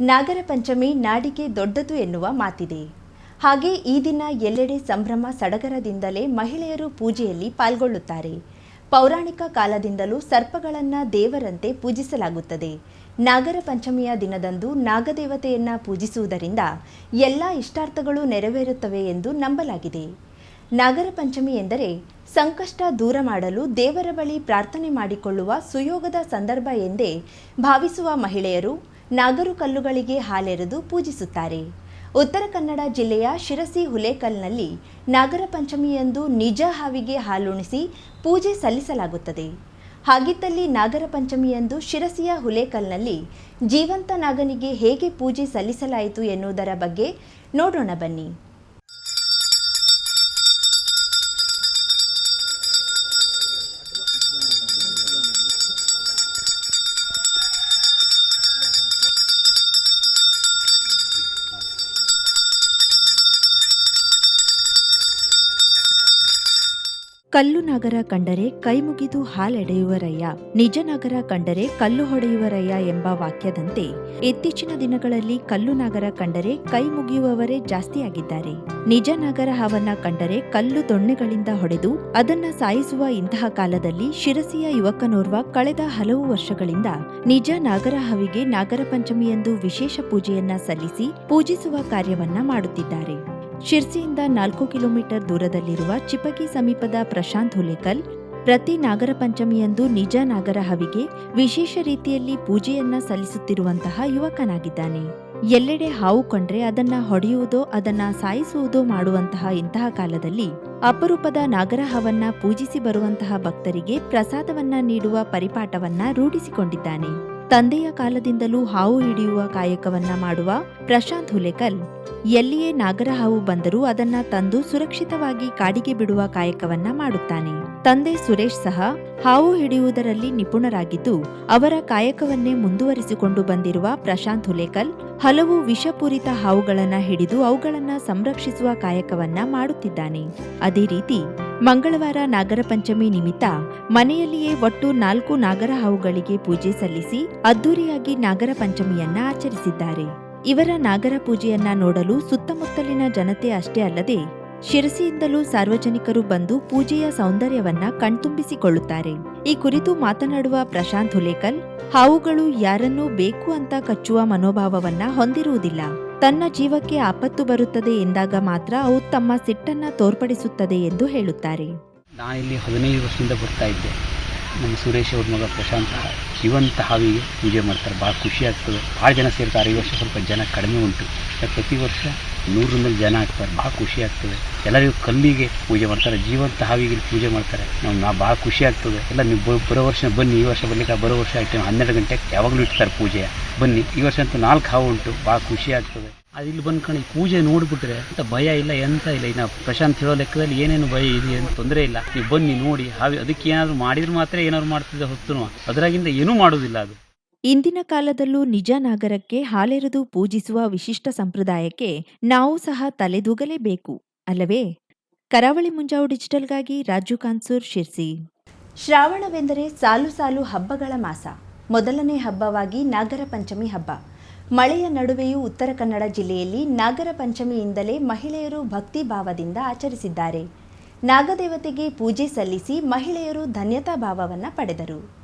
ನಾಗರ ಪಂಚಮಿ ನಾಡಿಗೆ ದೊಡ್ಡದು ಎನ್ನುವ ಮಾತಿದೆ. ಹಾಗೆ ಈ ದಿನ ಎಲ್ಲೆಡೆ ಸಂಭ್ರಮ ಸಡಗರದಿಂದಲೇ ಮಹಿಳೆಯರು ಪೂಜೆಯಲ್ಲಿ ಪಾಲ್ಗೊಳ್ಳುತ್ತಾರೆ. ಪೌರಾಣಿಕ ಕಾಲದಿಂದಲೂ ಸರ್ಪಗಳನ್ನು ದೇವರಂತೆ ಪೂಜಿಸಲಾಗುತ್ತದೆ. ನಾಗರ ಪಂಚಮಿಯ ದಿನದಂದು ನಾಗದೇವತೆಯನ್ನ ಪೂಜಿಸುವುದರಿಂದ ಎಲ್ಲ ಇಷ್ಟಾರ್ಥಗಳು ನೆರವೇರುತ್ತವೆ ಎಂದು ನಂಬಲಾಗಿದೆ. ನಾಗರ ಪಂಚಮಿ ಎಂದರೆ ಸಂಕಷ್ಟ ದೂರ ಮಾಡಲು ದೇವರ ಬಳಿ ಪ್ರಾರ್ಥನೆ ಮಾಡಿಕೊಳ್ಳುವ ಸುಯೋಗದ ಸಂದರ್ಭ ಎಂದೇ ಭಾವಿಸುವ ಮಹಿಳೆಯರು ನಾಗರು ಕಲ್ಲುಗಳಿಗೆ ಹಾಲೆರೆದು ಪೂಜಿಸುತ್ತಾರೆ. ಉತ್ತರ ಕನ್ನಡ ಜಿಲ್ಲೆಯ ಶಿರಸಿ ಹುಲೇಕಲ್ನಲ್ಲಿ ನಾಗರ ಪಂಚಮಿಯಂದು ನಿಜ ಹಾವಿಗೆ ಹಾಲುಣಿಸಿ ಪೂಜೆ ಸಲ್ಲಿಸಲಾಗುತ್ತದೆ. ಹಾಗಿದ್ದಲ್ಲಿ ನಾಗರ ಪಂಚಮಿಯಂದು ಶಿರಸಿಯ ಹುಲೇಕಲ್ನಲ್ಲಿ ಜೀವಂತ ನಾಗನಿಗೆ ಹೇಗೆ ಪೂಜೆ ಸಲ್ಲಿಸಲಾಯಿತು ಎನ್ನುವುದರ ಬಗ್ಗೆ ನೋಡೋಣ ಬನ್ನಿ. ಕಲ್ಲು ನಗರ ಕಂಡರೆ ಕೈಮುಗಿದು ಹಾಲೆಡೆಯುವರಯ್ಯ. ನಿಜ ನಗರ ಕಂಡರೆ ಕಲ್ಲು ಹೊಡೆಯುವರಯ್ಯ ಎಂಬ ವಾಕ್ಯದಂತೆ ಇತ್ತೀಚಿನ ದಿನಗಳಲ್ಲಿ ಕಲ್ಲು ನಗರ ಕಂಡರೆ ಕೈ ಮುಗಿಯುವವರೇ ಜಾಸ್ತಿಯಾಗಿದ್ದಾರೆ. ನಿಜ ನಗರ ಹವನ್ನ ಕಂಡರೆ ಕಲ್ಲು ದೊಣ್ಣೆಗಳಿಂದ ಹೊಡೆದು ಅದನ್ನ ಸಾಯಿಸುವ ಇಂತಹ ಕಾಲದಲ್ಲಿ ಶಿರಸಿಯ ಯುವಕನೋರ್ವ ಕಳೆದ ಹಲವು ವರ್ಷಗಳಿಂದ ನಿಜ ನಾಗರ ಹವಿಗೆ ನಾಗರ ಪಂಚಮಿಯಂದು ವಿಶೇಷ ಪೂಜೆಯನ್ನ ಸಲ್ಲಿಸಿ ಪೂಜಿಸುವ ಕಾರ್ಯವನ್ನ ಮಾಡುತ್ತಿದ್ದಾರೆ. ಶಿರ್ಸಿಯಿಂದ ನಾಲ್ಕು ಕಿಲೋಮೀಟರ್ ದೂರದಲ್ಲಿರುವ ಚಿಪಕಿ ಸಮೀಪದ ಪ್ರಶಾಂತ್ ಹುಲೇಕಲ್ ಪ್ರತಿ ನಾಗರ ಪಂಚಮಿಯಂದು ನಿಜ ನಾಗರ ಹವಿಗೆ ವಿಶೇಷ ರೀತಿಯಲ್ಲಿ ಪೂಜೆಯನ್ನ ಸಲ್ಲಿಸುತ್ತಿರುವಂತಹ ಯುವಕನಾಗಿದ್ದಾನೆ. ಎಲ್ಲೆಡೆ ಹಾವು ಕಂಡ್ರೆ ಅದನ್ನ ಹೊಡೆಯುವುದೋ, ಅದನ್ನ ಸಾಯಿಸುವುದೋ ಮಾಡುವಂತಹ ಇಂತಹ ಕಾಲದಲ್ಲಿ ಅಪರೂಪದ ನಾಗರ ಹಾವನ್ನ ಪೂಜಿಸಿ ಬರುವಂತಹ ಭಕ್ತರಿಗೆ ಪ್ರಸಾದವನ್ನ ನೀಡುವ ಪರಿಪಾಠವನ್ನ ರೂಢಿಸಿಕೊಂಡಿದ್ದಾನೆ. ತಂದೆಯ ಕಾಲದಿಂದಲೂ ಹಾವು ಹಿಡಿಯುವ ಕಾಯಕವನ್ನ ಮಾಡುವ ಪ್ರಶಾಂತ್ ಹುಲೇಕಲ್. ಎಲ್ಲಿಯೇ ನಾಗರ ಹಾವು ಬಂದರೂ ಅದನ್ನ ತಂದು ಸುರಕ್ಷಿತವಾಗಿ ಕಾಡಿಗೆ ಬಿಡುವ ಕಾಯಕವನ್ನ ಮಾಡುತ್ತಾನೆ. ತಂದೆ ಸುರೇಶ್ ಸಹ ಹಾವು ಹಿಡಿಯುವುದರಲ್ಲಿ ನಿಪುಣರಾಗಿದ್ದು, ಅವರ ಕಾಯಕವನ್ನೇ ಮುಂದುವರಿಸಿಕೊಂಡು ಬಂದಿರುವ ಪ್ರಶಾಂತ್ ಹುಲೇಕಲ್ ಹಲವು ವಿಷಪೂರಿತ ಹಾವುಗಳನ್ನ ಹಿಡಿದು ಅವುಗಳನ್ನ ಸಂರಕ್ಷಿಸುವ ಕಾಯಕವನ್ನ ಮಾಡುತ್ತಿದ್ದಾನೆ. ಅದೇ ರೀತಿ, ಮಂಗಳವಾರ ನಾಗರ ಪಂಚಮಿ ನಿಮಿತ್ತ ಮನೆಯಲ್ಲಿಯೇ ಒಟ್ಟು ನಾಲ್ಕು ನಾಗರ ಹಾವುಗಳಿಗೆ ಪೂಜೆ ಸಲ್ಲಿಸಿ ಅದ್ದೂರಿಯಾಗಿ ನಾಗರ ಪಂಚಮಿಯನ್ನ ಆಚರಿಸಿದ್ದಾರೆ. ಇವರ ನಾಗರ ಪೂಜೆಯನ್ನ ನೋಡಲು ಸುತ್ತಮುತ್ತಲಿನ ಜನತೆ ಅಷ್ಟೇ ಅಲ್ಲದೆ ಶಿರಸಿಯಿಂದಲೂ ಸಾರ್ವಜನಿಕರು ಬಂದು ಪೂಜೆಯ ಸೌಂದರ್ಯವನ್ನ ಕಣ್ತುಂಬಿಸಿಕೊಳ್ಳುತ್ತಾರೆ. ಈ ಕುರಿತು ಮಾತನಾಡುವ ಪ್ರಶಾಂತ್ ಹುಲೇಕಲ್, ಹಾವುಗಳು ಯಾರನ್ನೂ ಬೇಕು ಅಂತ ಕಚ್ಚುವ ಮನೋಭಾವವನ್ನ ಹೊಂದಿರುವುದಿಲ್ಲ. ತನ್ನ ಜೀವಕ್ಕೆ ಆಪತ್ತು ಬರುತ್ತದೆ ಎಂದಾಗ ಮಾತ್ರ ಅವು ತಮ್ಮ ಸಿಟ್ಟನ್ನ ತೋರ್ಪಡಿಸುತ್ತದೆ ಎಂದು ಹೇಳುತ್ತಾರೆ. ನಾನು ಇಲ್ಲಿ ಹದಿನೈದು ವರ್ಷದಿಂದ ಬರ್ತಾ ಇದ್ದೆ. ನಮ್ಮ ಸುರೇಶ್ ಅವ್ರ ಮಗ ಪ್ರಶಾಂತ ಜೀವಂತ ಹಾವಿಗೆ ಪೂಜೆ ಮಾಡ್ತಾರೆ. ಭಾಳ ಖುಷಿ ಆಗ್ತದೆ. ಭಾಳ ಜನ ಸೇರ್ತಾರೆ. ಈ ವರ್ಷ ಸ್ವಲ್ಪ ಜನ ಕಡಿಮೆ ಉಂಟು. ಪ್ರತಿ ವರ್ಷ ನೂರರ ಮೇಲೆ ಜನ ಆಗ್ತಾರೆ ಭಾಳ ಖುಷಿ ಆಗ್ತದೆ. ಎಲ್ಲರಿಗೂ ಕಲ್ಲಿಗೆ ಪೂಜೆ ಮಾಡ್ತಾರೆ, ಜೀವಂತ ಹಾವಿಗೆ ಪೂಜೆ ಮಾಡ್ತಾರೆ. ನಾವು ನಾ ಭಾಳ ಖುಷಿ ಆಗ್ತದೆ. ಎಲ್ಲ ನೀವು ಬರೋ ವರ್ಷ ಬನ್ನಿ, ಈ ವರ್ಷ ಬರ್ಲಿಕ್ಕೆ ಬರೋ ವರ್ಷ ಆಯ್ತು ಹನ್ನೆರಡು ಗಂಟೆಗೆ ಯಾವಾಗಲೂ ಇಡ್ತಾರೆ ಪೂಜೆ. ಬನ್ನಿ, ಈ ವರ್ಷ ಅಂತೂ ನಾಲ್ಕು ಹಾವು ಉಂಟು ಭಾಳ ಖುಷಿ ಆಗ್ತದೆ. ಅದು ಇಲ್ಲಿ ಬಂದ್ಕೊಂಡು ಈ ಪೂಜೆ ನೋಡಿಬಿಟ್ರೆ ಅಂತ ಭಯ ಇಲ್ಲ, ಎಂತ ಇಲ್ಲ. ಈಗ ನಾವು ಪ್ರಶಾಂತ್ ಹೇಳೋ ಲೆಕ್ಕದಲ್ಲಿ ಏನೇನು ಭಯ ಇದೆ ಏನು ತೊಂದರೆ ಇಲ್ಲ. ನೀವು ಬನ್ನಿ ನೋಡಿ, ಹಾವಿ, ಅದಕ್ಕೆ ಏನಾದರೂ ಮಾಡಿದ್ರೆ ಮಾತ್ರ ಏನಾದ್ರು ಮಾಡ್ತಿದ್ದೆ ಹೊತ್ತು ಅದರಾಗಿಂದ ಏನೂ ಮಾಡೋದಿಲ್ಲ ಅದು. ಇಂದಿನ ಕಾಲದಲ್ಲೂ ನಿಜ ನಾಗರಕ್ಕೆ ಹಾಲೆರೆದು ಪೂಜಿಸುವ ವಿಶಿಷ್ಟ ಸಂಪ್ರದಾಯಕ್ಕೆ ನಾವು ಸಹ ತಲೆದೂಗಲೇಬೇಕು, ಅಲ್ಲವೇ? ಕರಾವಳಿ ಮುಂಜಾವು ಡಿಜಿಟಲ್ಗಾಗಿ ರಾಜು ಕಾನ್ಸೂರ್ ಶಿರ್ಸಿ. ಶ್ರಾವಣವೆಂದರೆ ಸಾಲು ಸಾಲು ಹಬ್ಬಗಳ ಮಾಸ. ಮೊದಲನೇ ಹಬ್ಬವಾಗಿ ನಾಗರ ಪಂಚಮಿ ಹಬ್ಬ. ಮಳೆಯ ನಡುವೆಯೂ ಉತ್ತರ ಕನ್ನಡ ಜಿಲ್ಲೆಯಲ್ಲಿ ನಾಗರ ಪಂಚಮಿಯಿಂದಲೇ ಮಹಿಳೆಯರು ಭಕ್ತಿ ಭಾವದಿಂದ ಆಚರಿಸಿದ್ದಾರೆ. ನಾಗದೇವತೆಗೆ ಪೂಜೆ ಸಲ್ಲಿಸಿ ಮಹಿಳೆಯರು ಧನ್ಯತಾ ಭಾವವನ್ನು ಪಡೆದರು.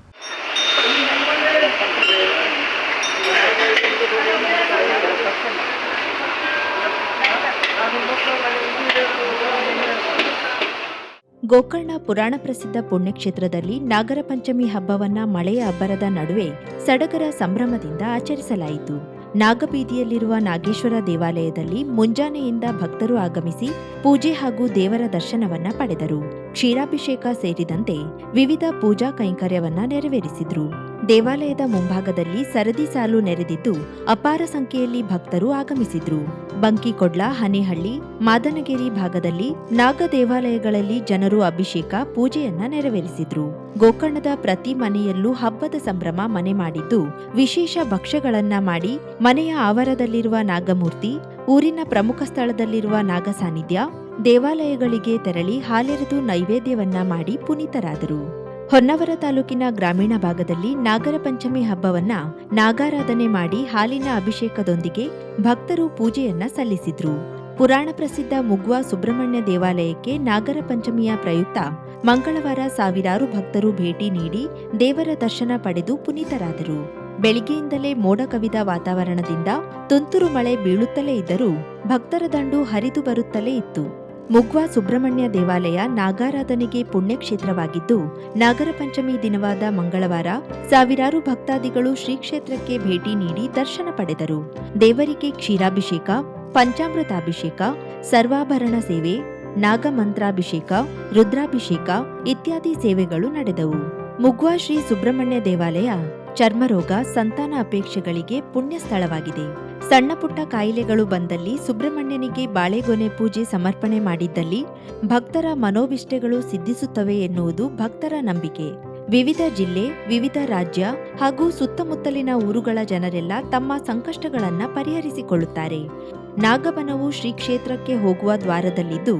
ಗೋಕರ್ಣ ಪುರಾಣ ಪ್ರಸಿದ್ಧ ಪುಣ್ಯಕ್ಷೇತ್ರದಲ್ಲಿ ನಾಗರ ಪಂಚಮಿ ಹಬ್ಬವನ್ನ ಮಳೆಯ ಅಬ್ಬರದ ನಡುವೆ ಸಡಗರ ಸಂಭ್ರಮದಿಂದ ಆಚರಿಸಲಾಯಿತು. ನಾಗಬೀದಿಯಲ್ಲಿರುವ ನಾಗೇಶ್ವರ ದೇವಾಲಯದಲ್ಲಿ ಮುಂಜಾನೆಯಿಂದ ಭಕ್ತರು ಆಗಮಿಸಿ ಪೂಜೆ ಹಾಗೂ ದೇವರ ದರ್ಶನವನ್ನ ಪಡೆದರು. ಕ್ಷೀರಾಭಿಷೇಕ ಸೇರಿದಂತೆ ವಿವಿಧ ಪೂಜಾ ಕೈಂಕರ್ಯವನ್ನ ನೆರವೇರಿಸಿದ್ರು. ದೇವಾಲಯದ ಮುಂಭಾಗದಲ್ಲಿ ಸರದಿ ಸಾಲು ನೆರೆದಿದ್ದು ಅಪಾರ ಸಂಖ್ಯೆಯಲ್ಲಿ ಭಕ್ತರು ಆಗಮಿಸಿದ್ರು. ಬಂಕಿಕೊಡ್ಲ ಹನೇಹಳ್ಳಿ, ಮಾದನಗಿರಿ ಭಾಗದಲ್ಲಿ ನಾಗ ದೇವಾಲಯಗಳಲ್ಲಿ ಜನರು ಅಭಿಷೇಕ, ಪೂಜೆಯನ್ನ ನೆರವೇರಿಸಿದ್ರು. ಗೋಕರ್ಣದ ಪ್ರತಿ ಮನೆಯಲ್ಲೂ ಹಬ್ಬದ ಸಂಭ್ರಮ ಮನೆ ಮಾಡಿದ್ದು, ವಿಶೇಷ ಭಕ್ಷ್ಯಗಳನ್ನ ಮಾಡಿ ಮನೆಯ ಆವರದಲ್ಲಿರುವ ನಾಗಮೂರ್ತಿ, ಊರಿನ ಪ್ರಮುಖ ಸ್ಥಳದಲ್ಲಿರುವ ನಾಗ ಸಾನ್ನಿಧ್ಯ, ದೇವಾಲಯಗಳಿಗೆ ತೆರಳಿ ಹಾಲೆರೆದು ನೈವೇದ್ಯವನ್ನ ಮಾಡಿ ಪುನೀತರಾದರು. ಹೊನ್ನಾವರ ತಾಲೂಕಿನ ಗ್ರಾಮೀಣ ಭಾಗದಲ್ಲಿ ನಾಗರ ಪಂಚಮಿ ಹಬ್ಬವನ್ನ ನಾಗಾರಾಧನೆ ಮಾಡಿ ಹಾಲಿನ ಅಭಿಷೇಕದೊಂದಿಗೆ ಭಕ್ತರು ಪೂಜೆಯನ್ನ ಸಲ್ಲಿಸಿದ್ರು. ಪುರಾಣ ಪ್ರಸಿದ್ಧ ಮುಗ್ವಾ ಸುಬ್ರಹ್ಮಣ್ಯ ದೇವಾಲಯಕ್ಕೆ ನಾಗರ ಪಂಚಮಿಯ ಪ್ರಯುಕ್ತ ಮಂಗಳವಾರ ಸಾವಿರಾರು ಭಕ್ತರು ಭೇಟಿ ನೀಡಿ ದೇವರ ದರ್ಶನ ಪಡೆದು ಪುನೀತರಾದರು. ಬೆಳಿಗ್ಗೆಯಿಂದಲೇ ಮೋಡ ಕವಿದ ವಾತಾವರಣದಿಂದ ತುಂತುರು ಮಳೆ ಬೀಳುತ್ತಲೇ ಇದ್ದರೂ ಭಕ್ತರ ದಂಡು ಹರಿದು ಬರುತ್ತಲೇ ಇತ್ತು. ಮುಗ್ವಾ ಸುಬ್ರಹ್ಮಣ್ಯ ದೇವಾಲಯ ನಾಗಾರಾಧನೆಗೆ ಪುಣ್ಯಕ್ಷೇತ್ರವಾಗಿದ್ದು, ನಾಗರ ಪಂಚಮಿ ದಿನವಾದ ಮಂಗಳವಾರ ಸಾವಿರಾರು ಭಕ್ತಾದಿಗಳು ಶ್ರೀ ಕ್ಷೇತ್ರಕ್ಕೆ ಭೇಟಿ ನೀಡಿ ದರ್ಶನ ಪಡೆದರು. ದೇವರಿಗೆ ಕ್ಷೀರಾಭಿಷೇಕ, ಪಂಚಾಮೃತಾಭಿಷೇಕ, ಸರ್ವಾಭರಣ ಸೇವೆ, ನಾಗಮಂತ್ರಾಭಿಷೇಕ, ರುದ್ರಾಭಿಷೇಕ ಇತ್ಯಾದಿ ಸೇವೆಗಳು ನಡೆದವು. ಮುಗ್ವಾ ಶ್ರೀ ಸುಬ್ರಹ್ಮಣ್ಯ ದೇವಾಲಯ ಚರ್ಮರೋಗ, ಸಂತಾನ ಅಪೇಕ್ಷೆಗಳಿಗೆ ಪುಣ್ಯ ಸ್ಥಳವಾಗಿದೆ ಸಣ್ಣ ಪುಟ್ಟ ಕಾಯಿಲೆಗಳು ಬಂದಲ್ಲಿ ಸುಬ್ರಹ್ಮಣ್ಯನಿಗೆ ಬಾಳೆಗೊನೆ ಪೂಜೆ ಸಮರ್ಪಣೆ ಮಾಡಿದ್ದಲ್ಲಿ ಭಕ್ತರ ಮನೋವಿಷ್ಟೆಗಳು ಸಿದ್ಧಿಸುತ್ತವೆ ಎನ್ನುವುದು ಭಕ್ತರ ನಂಬಿಕೆ. ವಿವಿಧ ಜಿಲ್ಲೆ, ವಿವಿಧ ರಾಜ್ಯ ಹಾಗೂ ಸುತ್ತಮುತ್ತಲಿನ ಊರುಗಳ ಜನರೆಲ್ಲ ತಮ್ಮ ಸಂಕಷ್ಟಗಳನ್ನು ಪರಿಹರಿಸಿಕೊಳ್ಳುತ್ತಾರೆ. ನಾಗಬನವು ಶ್ರೀ ಕ್ಷೇತ್ರಕ್ಕೆ ಹೋಗುವ ದ್ವಾರದಲ್ಲಿದ್ದು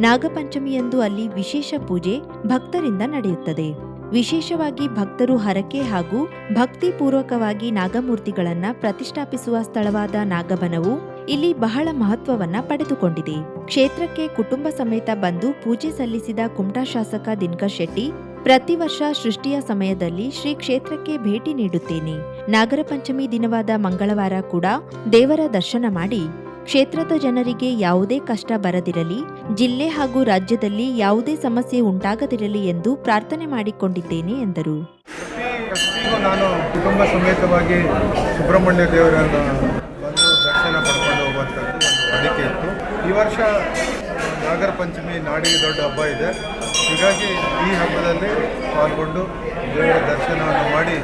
ನಾಗಪಂಚಮಿಯಂದು ಅಲ್ಲಿ ವಿಶೇಷ ಪೂಜೆ ಭಕ್ತರಿಂದ ನಡೆಯುತ್ತದೆ. ವಿಶೇಷವಾಗಿ ಭಕ್ತರು ಹರಕೆ ಹಾಗೂ ಭಕ್ತಿಪೂರ್ವಕವಾಗಿ ನಾಗಮೂರ್ತಿಗಳನ್ನ ಪ್ರತಿಷ್ಠಾಪಿಸುವ ಸ್ಥಳವಾದ ನಾಗಬನವು ಇಲ್ಲಿ ಬಹಳ ಮಹತ್ವವನ್ನ ಪಡೆದುಕೊಂಡಿದೆ. ಕ್ಷೇತ್ರಕ್ಕೆ ಕುಟುಂಬ ಸಮೇತ ಬಂದು ಪೂಜೆ ಸಲ್ಲಿಸಿದ ಕುಮಟಾ ಶಾಸಕ ದಿನಕರ್ ಶೆಟ್ಟಿ, ಪ್ರತಿ ವರ್ಷ ಸೃಷ್ಟಿಯ ಸಮಯದಲ್ಲಿ ಶ್ರೀ ಕ್ಷೇತ್ರಕ್ಕೆ ಭೇಟಿ ನೀಡುತ್ತೇನೆ. ನಾಗರ ಪಂಚಮಿ ದಿನವಾದ ಮಂಗಳವಾರ ಕೂಡ ದೇವರ ದರ್ಶನ ಮಾಡಿ ಕ್ಷೇತ್ರದ ಜನರಿಗೆ ಯಾವುದೇ ಕಷ್ಟ ಬರದಿರಲಿ, ಜಿಲ್ಲೆ ಹಾಗೂ ರಾಜ್ಯದಲ್ಲಿ ಯಾವುದೇ ಸಮಸ್ಯೆ ಉಂಟಾಗದಿರಲಿ ಎಂದು ಪ್ರಾರ್ಥನೆ ಮಾಡಿಕೊಂಡಿದ್ದೇನೆ ಎಂದರು. ನಾನು ಕುಟುಂಬ ಸಮೇತವಾಗಿ ಸುಬ್ರಹ್ಮಣ್ಯ ದೇವರನ್ನು ಬಂದು ದರ್ಶನ ಪಡ್ಕೊಂಡು ಹೋಗುವಂಥದ್ದು ಒಂದು ಇತ್ತು. ಈ ವರ್ಷ ನಾಗರ ಪಂಚಮಿ ನಾಡಿಗೆ ದೊಡ್ಡ ಹಬ್ಬ ಇದೆ. ಹೀಗಾಗಿ ಈ ಹಬ್ಬದಲ್ಲಿ ಪಾಲ್ಗೊಂಡು ದೇವರ ದರ್ಶನವನ್ನು ಮಾಡಿ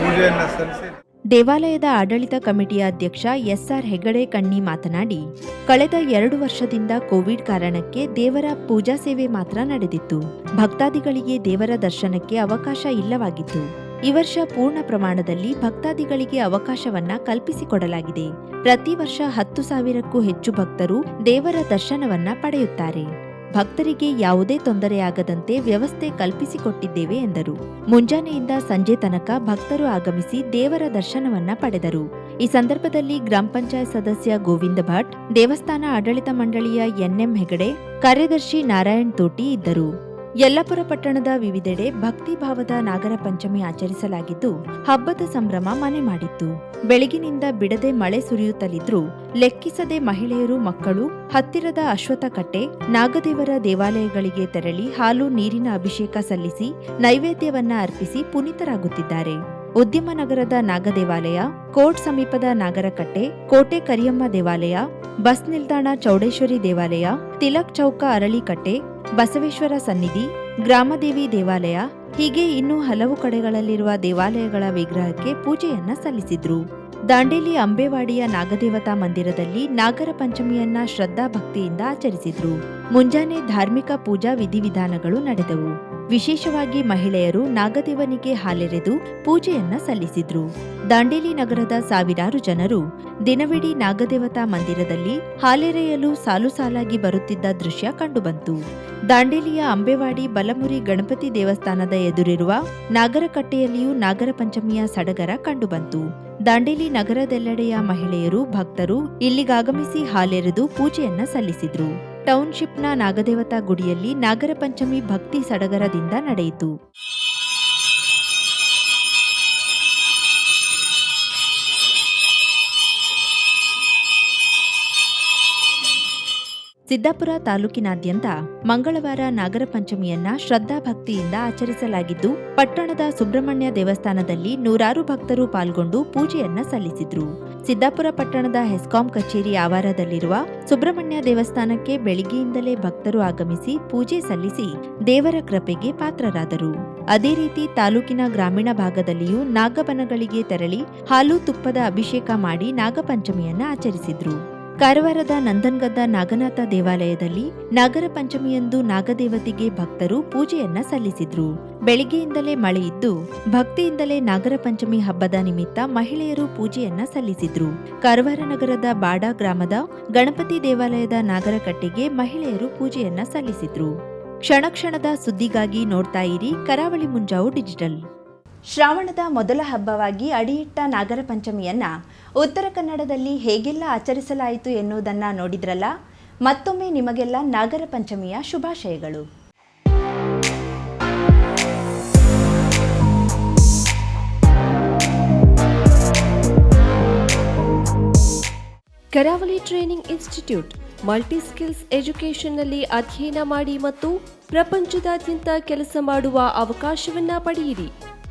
ಪೂಜೆಯನ್ನು ಸಲ್ಲಿಸಿ ದೇವಾಲಯದ ಆಡಳಿತ ಕಮಿಟಿಯ ಅಧ್ಯಕ್ಷ ಎಸ್ಆರ್ ಹೆಗಡೆ ಕಣ್ಣಿ ಮಾತನಾಡಿ, ಕಳೆದ ಎರಡು ವರ್ಷದಿಂದ ಕೋವಿಡ್ ಕಾರಣಕ್ಕೆ ದೇವರ ಪೂಜಾ ಸೇವೆ ಮಾತ್ರ ನಡೆದಿತ್ತು. ಭಕ್ತಾದಿಗಳಿಗೆ ದೇವರ ದರ್ಶನಕ್ಕೆ ಅವಕಾಶ ಇಲ್ಲವಾಗಿತ್ತು. ಈ ವರ್ಷ ಪೂರ್ಣ ಪ್ರಮಾಣದಲ್ಲಿ ಭಕ್ತಾದಿಗಳಿಗೆ ಅವಕಾಶವನ್ನ ಕಲ್ಪಿಸಿಕೊಡಲಾಗಿದೆ. ಪ್ರತಿ ವರ್ಷ ಹತ್ತು ಸಾವಿರಕ್ಕೂ ಹೆಚ್ಚು ಭಕ್ತರು ದೇವರ ದರ್ಶನವನ್ನ ಪಡೆಯುತ್ತಾರೆ. ಭಕ್ತರಿಗೆ ಯಾವುದೇ ತೊಂದರೆಯಾಗದಂತೆ ವ್ಯವಸ್ಥೆ ಕಲ್ಪಿಸಿಕೊಟ್ಟಿದ್ದೇವೆ ಎಂದರು. ಮುಂಜಾನೆಯಿಂದ ಸಂಜೆ ತನಕ ಭಕ್ತರು ಆಗಮಿಸಿ ದೇವರ ದರ್ಶನವನ್ನ ಪಡೆದರು. ಈ ಸಂದರ್ಭದಲ್ಲಿ ಗ್ರಾಮ ಪಂಚಾಯತ್ ಸದಸ್ಯ ಗೋವಿಂದ ಭಟ್, ದೇವಸ್ಥಾನ ಆಡಳಿತ ಮಂಡಳಿಯ ಎನ್ಎಂ ಹೆಗಡೆ, ಕಾರ್ಯದರ್ಶಿ ನಾರಾಯಣ್ ತೋಟಿ ಇದ್ದರು. ಯಲ್ಲಾಪುರ ಪಟ್ಟಣದ ವಿವಿಧೆಡೆ ಭಕ್ತಿ ಭಾವದ ನಾಗರ ಪಂಚಮಿ ಆಚರಿಸಲಾಗಿದ್ದು, ಹಬ್ಬದ ಸಂಭ್ರಮ ಮನೆ ಮಾಡಿತ್ತು. ಬೆಳಗಿನಿಂದ ಬಿಡದೆ ಮಳೆ ಸುರಿಯುತ್ತಲಿದ್ರೂ, ಲೆಕ್ಕಿಸದೆ ಮಹಿಳೆಯರು, ಮಕ್ಕಳು, ಹತ್ತಿರದ ಅಶ್ವತ್ಥಕಟ್ಟೆ, ನಾಗದೇವರ ದೇವಾಲಯಗಳಿಗೆ ತೆರಳಿ ಹಾಲು, ನೀರಿನ ಅಭಿಷೇಕ ಸಲ್ಲಿಸಿ, ನೈವೇದ್ಯವನ್ನ ಅರ್ಪಿಸಿ ಪುನೀತರಾಗುತ್ತಿದ್ದಾರೆ. ಉದ್ಯಮ ನಗರದ ನಾಗದೇವಾಲಯ, ಕೋಟ್ ಸಮೀಪದ ನಾಗರಕಟ್ಟೆ, ಕೋಟೆ ಕರಿಯಮ್ಮ ದೇವಾಲಯ, ಬಸ್ ನಿಲ್ದಾಣ ಚೌಡೇಶ್ವರಿ ದೇವಾಲಯ, ತಿಲಕ್ ಚೌಕ ಅರಳಿಕಟ್ಟೆ ಬಸವೇಶ್ವರ ಸನ್ನಿಧಿ, ಗ್ರಾಮದೇವಿ ದೇವಾಲಯ, ಹೀಗೆ ಇನ್ನೂ ಹಲವು ಕಡೆಗಳಲ್ಲಿರುವ ದೇವಾಲಯಗಳ ವಿಗ್ರಹಕ್ಕೆ ಪೂಜೆಯನ್ನ ಸಲ್ಲಿಸಿದ್ರು. ದಾಂಡೇಲಿ ಅಂಬೇವಾಡಿಯ ನಾಗದೇವತಾ ಮಂದಿರದಲ್ಲಿ ನಾಗರ ಪಂಚಮಿಯನ್ನ ಶ್ರದ್ಧಾ ಭಕ್ತಿಯಿಂದ ಆಚರಿಸಿದ್ರು. ಮುಂಜಾನೆ ಧಾರ್ಮಿಕ ಪೂಜಾ ವಿಧಿವಿಧಾನಗಳು ನಡೆದವು. ವಿಶೇಷವಾಗಿ ಮಹಿಳೆಯರು ನಾಗದೇವನಿಗೆ ಹಾಲೆರೆದು ಪೂಜೆಯನ್ನ ಸಲ್ಲಿಸಿದ್ರು. ದಾಂಡೇಲಿ ನಗರದ ಸಾವಿರಾರು ಜನರು ದಿನವಿಡೀ ನಾಗದೇವತಾ ಮಂದಿರದಲ್ಲಿ ಹಾಲೆರೆಯಲು ಸಾಲು ಸಾಲಾಗಿ ಬರುತ್ತಿದ್ದ ದೃಶ್ಯ ಕಂಡುಬಂತು. ದಾಂಡೇಲಿಯ ಅಂಬೆವಾಡಿ ಬಲಮುರಿ ಗಣಪತಿ ದೇವಸ್ಥಾನದ ಎದುರಿರುವ ನಾಗರಕಟ್ಟೆಯಲ್ಲಿಯೂ ನಾಗರ ಪಂಚಮಿಯ ಸಡಗರ ಕಂಡುಬಂತು. ದಾಂಡೇಲಿ ನಗರದೆಲ್ಲೆಡೆಯ ಮಹಿಳೆಯರು ಭಕ್ತರು ಇಲ್ಲಿಗಾಗಮಿಸಿ ಹಾಲೆರೆದು ಪೂಜೆಯನ್ನ ಸಲ್ಲಿಸಿದ್ರು. ಟೌನ್ಶಿಪ್ನ ನಾಗದೇವತಾ ಗುಡಿಯಲ್ಲಿ ನಾಗರ ಪಂಚಮಿ ಭಕ್ತಿ ಸಡಗರದಿಂದ ನಡೆಯಿತು. ಸಿದ್ದಾಪುರ ತಾಲೂಕಿನಾದ್ಯಂತ ಮಂಗಳವಾರ ನಾಗರ ಪಂಚಮಿಯನ್ನ ಶ್ರದ್ಧಾಭಕ್ತಿಯಿಂದ ಆಚರಿಸಲಾಗಿದ್ದು, ಪಟ್ಟಣದ ಸುಬ್ರಹ್ಮಣ್ಯ ದೇವಸ್ಥಾನದಲ್ಲಿ ನೂರಾರು ಭಕ್ತರು ಪಾಲ್ಗೊಂಡು ಪೂಜೆಯನ್ನ ಸಲ್ಲಿಸಿದ್ರು. ಸಿದ್ದಾಪುರ ಪಟ್ಟಣದ ಹೆಸ್ಕಾಂ ಕಚೇರಿ ಆವಾರದಲ್ಲಿರುವ ಸುಬ್ರಹ್ಮಣ್ಯ ದೇವಸ್ಥಾನಕ್ಕೆ ಬೆಳಿಗ್ಗೆಯಿಂದಲೇ ಭಕ್ತರು ಆಗಮಿಸಿ ಪೂಜೆ ಸಲ್ಲಿಸಿ ದೇವರ ಕೃಪೆಗೆ ಪಾತ್ರರಾದರು. ಅದೇ ರೀತಿ ತಾಲೂಕಿನ ಗ್ರಾಮೀಣ ಭಾಗದಲ್ಲಿಯೂ ನಾಗಬನಗಳಿಗೆ ತೆರಳಿ ಹಾಲು ತುಪ್ಪದ ಅಭಿಷೇಕ ಮಾಡಿ ನಾಗಪಂಚಮಿಯನ್ನ ಆಚರಿಸಿದ್ರು. ಕಾರವಾರದ ನಂದನ್ಗದ್ದ ನಾಗನಾಥ ದೇವಾಲಯದಲ್ಲಿ ನಾಗರ ಪಂಚಮಿಯಂದು ನಾಗದೇವತೆಗೆ ಭಕ್ತರು ಪೂಜೆಯನ್ನ ಸಲ್ಲಿಸಿದ್ರು. ಬೆಳಿಗ್ಗೆಯಿಂದಲೇ ಮಳೆಯಿದ್ದು ಭಕ್ತಿಯಿಂದಲೇ ನಾಗರ ಪಂಚಮಿ ಹಬ್ಬದ ನಿಮಿತ್ತ ಮಹಿಳೆಯರು ಪೂಜೆಯನ್ನ ಸಲ್ಲಿಸಿದ್ರು. ಕಾರವಾರ ನಗರದ ಬಾಡಾ ಗ್ರಾಮದ ಗಣಪತಿ ದೇವಾಲಯದ ನಾಗರಕಟ್ಟೆಗೆ ಮಹಿಳೆಯರು ಪೂಜೆಯನ್ನ ಸಲ್ಲಿಸಿದ್ರು. ಕ್ಷಣ ಕ್ಷಣದ ಸುದ್ದಿಗಾಗಿ ನೋಡ್ತಾ ಇರಿ ಕರಾವಳಿ ಮುಂಜಾವು ಡಿಜಿಟಲ್. ಶ್ರಾವಣದ ಮೊದಲ ಹಬ್ಬವಾಗಿ ಅಡಿಯಿಟ್ಟ ನಾಗರ ಪಂಚಮಿಯನ್ನ ಉತ್ತರ ಕನ್ನಡದಲ್ಲಿ ಹೇಗೆಲ್ಲ ಆಚರಿಸಲಾಯಿತು ಎನ್ನುವುದನ್ನು ನೋಡಿದ್ರಲ್ಲ, ಮತ್ತೊಮ್ಮೆ ನಿಮಗೆಲ್ಲ ನಾಗರ ಪಂಚಮಿಯ ಶುಭಾಶಯಗಳು. Karavali training institute multi skills ಎಜುಕೇಷನ್ನಲ್ಲಿ ಅಧ್ಯಯನ ಮಾಡಿ ಮತ್ತು ಪ್ರಪಂಚದಾದ್ಯಂತ ಕೆಲಸ ಮಾಡುವ ಅವಕಾಶವನ್ನ ಪಡೆಯಿರಿ.